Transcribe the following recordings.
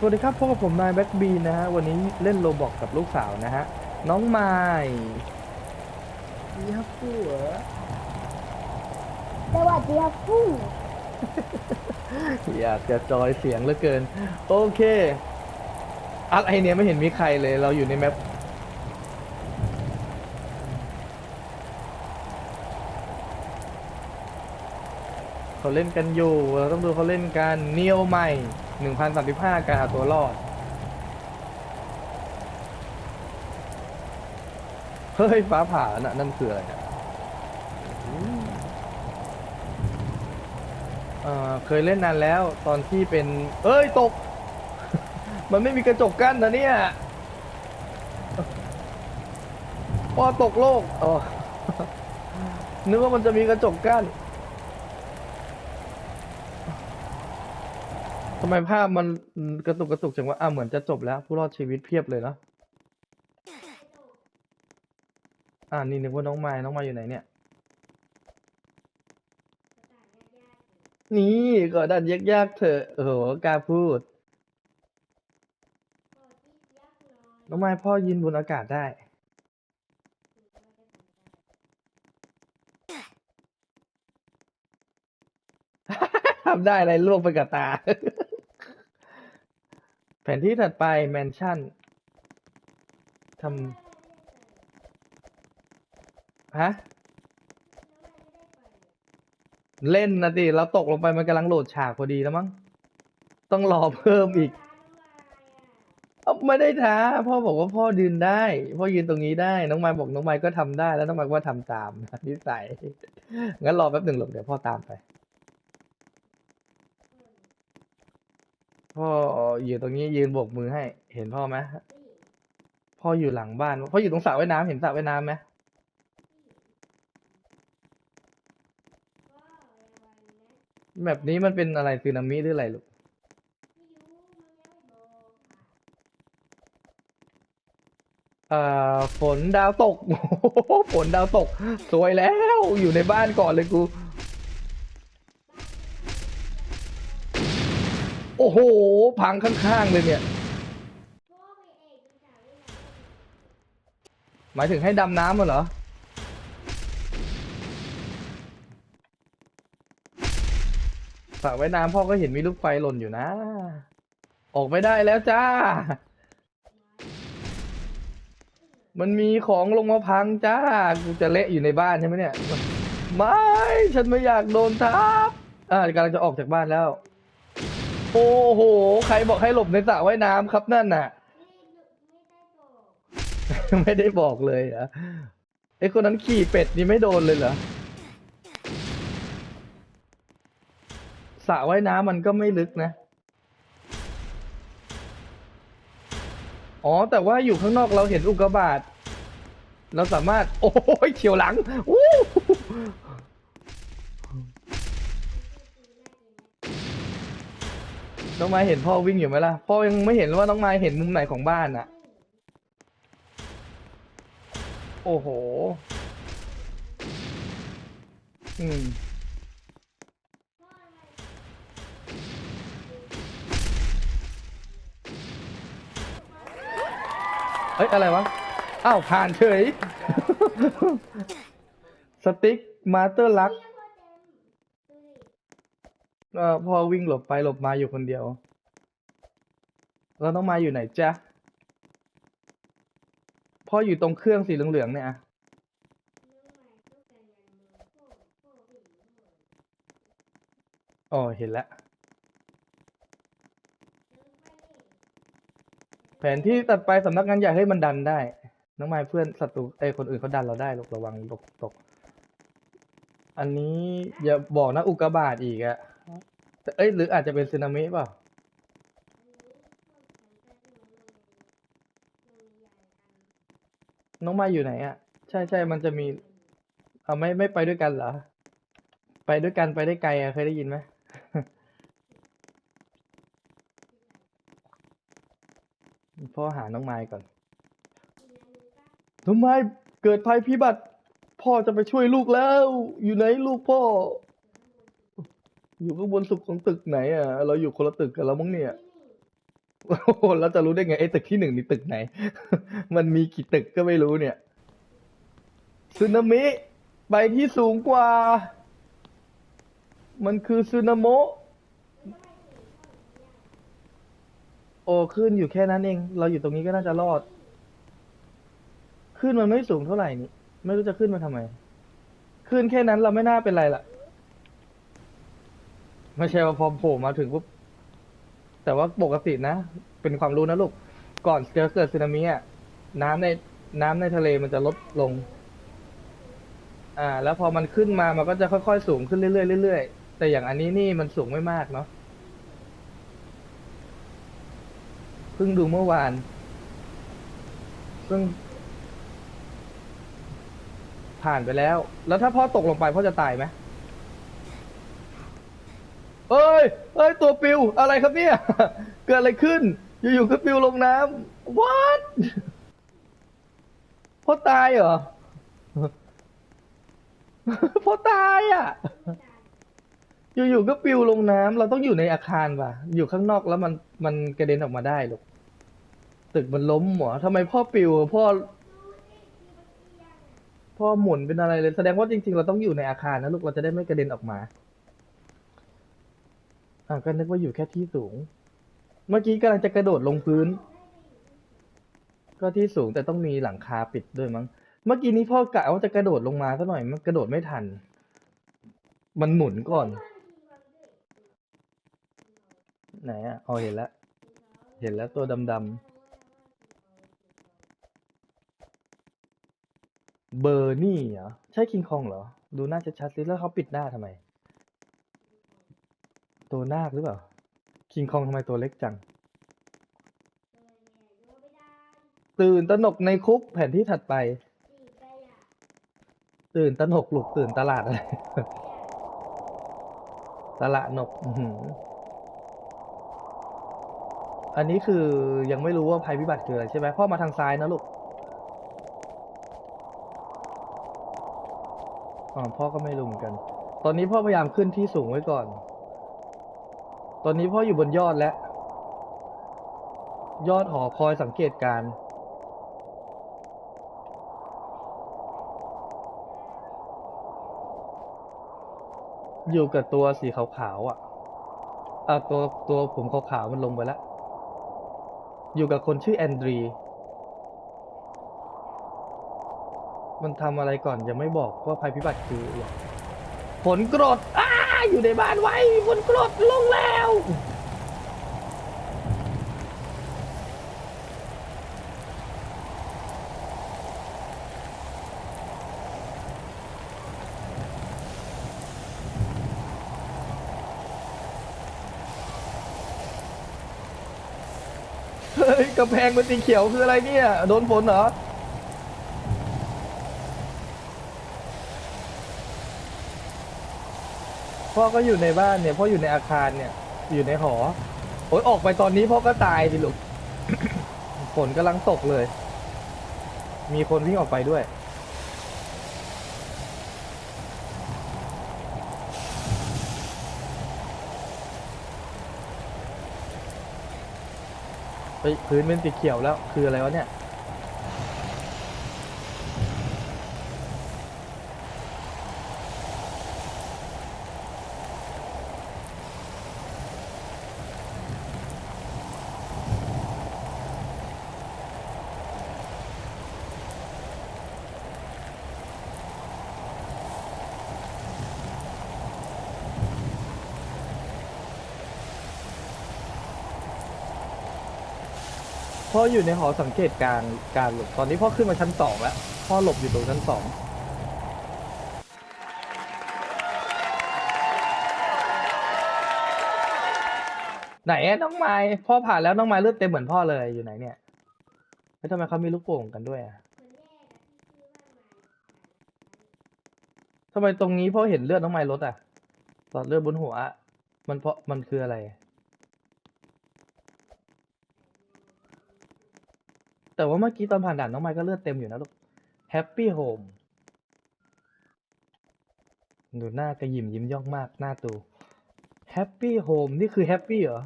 สวัสดีครับพบกับผมนายแบ็กบีนะฮะ วันนี้เล่นโรบอกกับลูกสาวนะฮะ น้องไม้ดีครับผัวสวัสดีครับผู้อยากจะจอยเสียงเหลือเกิน โอเค อะไรเนี่ยไม่เห็นมีใครเลย เราอยู่ในแมปเขาเล่นกันอยู่ เราต้องดูเขาเล่นกันเนียวใหม่ 1035การเอาตัวรอด เฮ้ย ฟ้าผ่าน่ะ นั่นคืออะไรเนี่ยเอ่อเคยเล่นนานแล้วตอนที่เป็น เอ้ย ตก มันไม่มีกระจกกั้นนะเนี่ยพอตกโลกอ๋อนึกว่ามันจะมีกระจกกั้นำไมภาพมันกระตุกกระตุกจังวะอะเหมือนจะจบแล้ว ผู้รอดชีวิตเพียบเลยเนาะอ่านี่นึกว่าน้องไม้น้องไม้อยู่ไหนเนี่ย นี่ก็ดันยากๆเถอะโอ้โหกล้าพูด น้องไม้พ่อยินบนอากาศได้ทำได้อะไรลวกไปกับตา ผนที่ถัดไปแมนชั่นทำฮะ เล่นนะดิเราตกลงไปมันกำลังโหลดฉากพอดีแล้วมั้ง ต้องรอเพิ่มอีกอไม่ได้ท้า พ่อบอกว่าพ่อยืนได้ พ่อยืนตรงนี้ได้ น้องไม้บอกน้องไม้ก็ทำได้แล้วน้องไม้ก็ทำตามนิสัยงั้นรอแป๊บหนึ่งหลบเดี๋ยวพ่อตามไป พ่ออยู่ตรงนี้ยืนโบกมือให้ เห็นพ่อไหมพ่ออยู่หลังบ้าน พ่ออยู่ตรงสระว่ายน้ำเห็นสระว่ายน้ำไหมแบบนี้มันเป็นอะไรสึนามิหรืออะไรลูกเอ่อฝนดาวตกโอ้โหฝนดาวตก สวยแล้ว อยู่ในบ้านก่อนเลยกู โอ้โห พังข้างๆเลยเนี่ย หมายถึงให้ดำน้ำเหรอ สระว่ายน้ำพ่อก็เห็นมีลูกไฟหล่นอยู่นะ ออกไม่ได้แล้วจ้า มันมีของลงมาพังจ้า กูจะเละอยู่ในบ้านใช่ไหมเนี่ย ไม่ ฉันไม่อยากโดนทับ อ่ากำลังจะออกจากบ้านแล้ว โอ้โห ใครบอกให้หลบในสระว่ายน้ำครับนั่นน่ะ ไม่ได้บอกเลยเหรอไอ้คนนั้นขี่เป็ดนี่ไม่โดนเลยเหรอสระว่ายน้ำมันก็ไม่ลึกนะ อ๋อ แต่ว่าอยู่ข้างนอกเราเห็นอุกกาบาต เราสามารถ โอ้ยเฉียวหลังอู้ น้องไม้เห็นพ่อวิ่งอยู่ไหมล่ะ พ่อยังไม่เห็นว่าน้องไม้เห็นมุมไหนของบ้านอะ โอ้โห อืม เอ้ย อะไรวะ อ้าว ผ่านเฉย สติ๊กมาสเตอร์ลัก เอ่อพอวิ่งหลบไปหลบมาอยู่คนเดียว เราต้องมาอยู่ไหนจ๊ะพ่ออยู่ตรงเครื่องสีเหลืองๆเนี่ยอะอ๋อเห็นแล้วแผนที่ตัดไปสำนักงานใหญ่ให้มันดันได้ น้องไม้เพื่อนศัตรูไอ้คนอื่นเขาดันเราได้หลูกระวังตกตก อันนี้อย่าบอกนะอุกกาบาตอีกอะ แต่เอ้ยหรืออาจจะเป็นสึนามิเปล่าน้องไม้อยู่ไหนอะ ใช่ใช่มันจะมีเอาไม่ไม่ไปด้วยกันเหรอ ไปด้วยกันไปได้ไกลอะเคยได้ยินไหมพ่อหาน้องไม้ก่อน น้องไม้เกิดภัยพิบัติ พ่อจะไปช่วยลูกแล้ว อยู่ไหนลูกพ่อ อยู่ข้างบนสุดของตึกไหนอะ เราอยู่คนละตึกกันแล้วมั้งเนี่ยโอ้โหเราจะรู้ได้ไงไอ้ตึกที่หนึ่งนี่ตึกไหน มันมีกี่ตึกก็ไม่รู้เนี่ยสึนามิไปที่สูงกว่า มันคือสึนาโมโอ้ขึ้นอยู่แค่นั้นเอง เราอยู่ตรงนี้ก็น่าจะรอด ขึ้นมันไม่สูงเท่าไหร่นี่ ไม่รู้จะขึ้นมาทำไม ขึ้นแค่นั้นเราไม่น่าเป็นไรล่ะ ไม่ใช่ว่าพอโผล่มาถึงปุ๊บแต่ว่าปกตินะ เป็นความรู้นะลูก ก่อนจะเกิดสึนามิอะน้ำในน้ำในทะเลมันจะลดลง อ่า แล้วพอมันขึ้นมามันก็จะค่อยๆสูงขึ้นเรื่อยๆเรื่อยๆแต่อย่างอันนี้นี่มันสูงไม่มากเนาะเพิ่งดูเมื่อวานซึ่ง ผ่านไปแล้ว แล้วถ้าพ่อตกลงไปพ่อจะตายไหม อ้ยเอ้ยตัวปิวอะไรครับเนี่ย เกิดอะไรขึ้น อยู่ๆก็ปิวลงน้ำ what พ่อตายเหรอพ่อตายอะ อยู่ๆก็ปิวลงน้ำเราต้องอยู่ในอาคารป่ะ อยู่ข้างนอกแล้วมันมันกระเด็นออกมาได้หรอกตึกมันล้มหรอทำไมพ่อปิวพ่อ พ่อหมุนเป็นอะไรเลย แสดงว่าจริงๆ เราต้องอยู่ในอาคารนะลูกเราจะได้ไม่กระเด็นออกมา อ่าก็นึกว่าอยู่แค่ที่สูง เมื่อกี้กำลังจะกระโดดลงพื้น ก็ที่สูงแต่ต้องมีหลังคาปิดด้วยมั้ง เมื่อกี้นี้พ่อกะว่าจะกระโดดลงมาซะหน่อย มันกระโดดไม่ทัน มันหมุนก่อน ไหนอะอ๋อเห็นแล้ว เห็นแล้วตัวดำๆ เบอร์นี่เหรอ ใช่คิงคองเหรอ ดูหน้าชัดๆสิแล้วเขาปิดหน้าทำไม ตัวนาคหรือเปล่า คิงคองทำไมตัวเล็กจัง ตื่นตระหนกในคุกแผ่นที่ถัดไป ตื่นตระหนกหลุกตื่นตลาดอะไรตลาดหนกอื้อหืออันนี้คือยังไม่รู้ว่าภัยพิบัติคืออะไรใช่ไหมพ่อมาทางซ้ายนะลูกอ๋อพ่อก็ไม่รู้เหมือนกัน ตอนนี้พ่อพยายามขึ้นที่สูงไว้ก่อน ตอนนี้พ่ออยู่บนยอดแล้ว ยอดหอคอยสังเกตการณ์อยู่กับตัวสีขาวๆอะอะตัวตัวผมขาวๆมันลงไปแล้ว อยู่กับคนชื่อแอนดรี มันทำอะไรก่อนยังไม่บอกว่าภัยพิบัติคืออะไรผลกรดอ้า อยู่ในบ้านไว้ผลกรดลงแล้ว เฮ้ยกำแพงเป็นสีเขียวคืออะไรเนี่ย โดนฝนเหรอ พ่อก็อยู่ในบ้านเนี่ยพ่ออยู่ในอาคารเนี่ย อยู่ในหอโอ้ยออกไปตอนนี้พ่อก็ตายดิลูก ฝนกำลังตกเลย มีคนวิ่งออกไปด้วย เฮ้ยพื้นเป็นสีเขียวแล้ว คืออะไรวะเนี่ย พ่ออยู่ในหอสังเกตการณ์การหลบตอนนี้พ่อขึ้นมาชั้นสองแล้ว พ่อหลบอยู่ตรงชั้นสองไหนอะน้องไม้พ่อผ่านแล้วน้องไม้เลือดเต็มเหมือนพ่อเลยอยู่ไหนเนี่ยแล้วทำไมเขามีลูกโป่งกันด้วยอะทำไมตรงนี้พ่อเห็นเลือดน้องไม้ลดอะหลอดเลือดบนหัว มันเพราะมันคืออะไร แต่ว่าเมื่อกี้ตอนผ่านด่านน้องไม้ก็เลือดเต็มอยู่นะลูกแฮปปี้โฮมดูหน้ากระยิมยิ้มย่องมากหน้าตูแฮปปี้โฮมนี่คือแฮปปี้เหรอ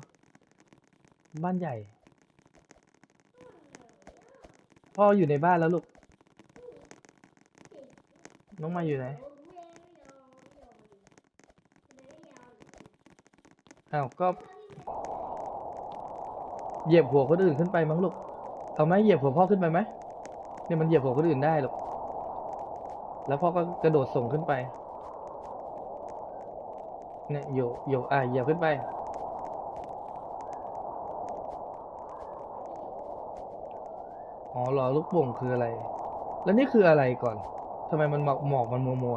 บ้านใหญ่ พ่ออยู่ในบ้านแล้วลูก น้องมายอยู่ไหนอ้าวก็ เหยียบหัวคนอื่นขึ้นไปมั้งลูก เอาไหมเหยียบหัวพ่อขึ้นไปไหมเนี่ยมันเหยียบหัวคนอื่นได้ลูกแล้วพ่อก็กระโดดส่งขึ้นไปเนี่ยโยโยอะเหยียบขึ้นไป อ๋อหรอลูกโป่งคืออะไร แล้วนี่คืออะไรก่อนทำไมมันหมอกหมอกมันมัวมัว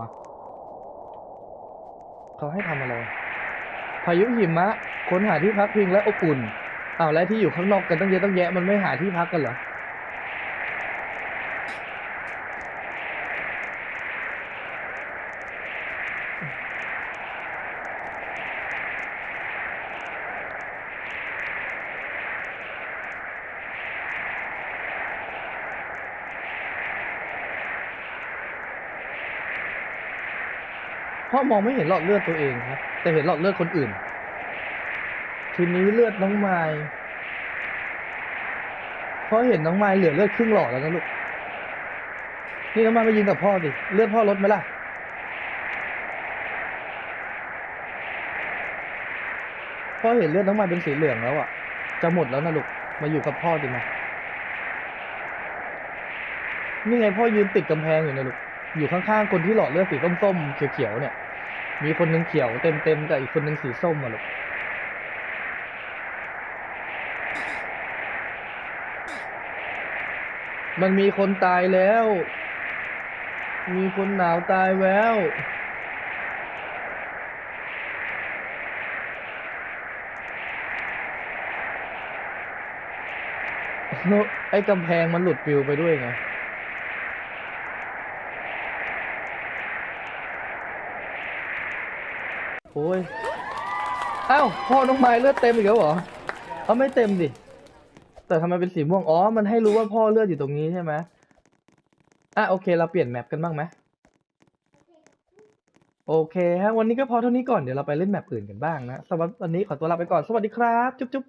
เขาให้ทำอะไร พายุหิมะ ค้นหาที่พักพิงและอบอุ่น เอาแล้วที่อยู่ข้างนอกกันตั้งเยอะตั้งแยะมันไม่หาที่พักกันเหรอเพราะมองไม่เห็นหลอดเลือดตัวเองครับแต่เห็นหลอดเลือดคนอื่น ทีนี้เลือดน้องไม้เพราะเห็นน้องไม้เหลือเลือดครึ่งหลอดแล้วนะลูก นี่น้องไม้มายิงกับพ่อดิ เลือดพ่อลดไหมล่ะ พ่อเห็นเลือดน้องไม้เป็นสีเหลืองแล้วอะ จะหมดแล้วนะลูก มาอยู่กับพ่อดิมานี่ไงพ่อยืนติดกำแพงอยู่นะลูก อยู่ข้างๆคนที่หลอดเลือดสีส้มๆเขียวๆเนี่ย มีคนหนึงเขียวเต็มๆกับอีกคนหนึงสีส้มอะลูก มันมีคนตายแล้ว มีคนหนาวตายแล้ว ไอ้กำแพงมันหลุดปลิวไปด้วยไง โอ้ย อ้าว พ่อน้องไม้เลือดเต็มอีกแล้วเหรอเอาไม่เต็มดิ แต่ทำไมเป็นสีม่วง อ๋อ มันให้รู้ว่าพ่อเลือดอยู่ตรงนี้ใช่ไหมอะโอเค เราเปลี่ยนแมปกันบ้างไหมโอเคฮะวันนี้ก็พอเท่านี้ก่อนเดี๋ยวเราไปเล่นแมปอื่นกันบ้างนะสำหรับวันนี้ขอตัวลาไปก่อนสวัสดีครับ จุ๊บจุ๊บ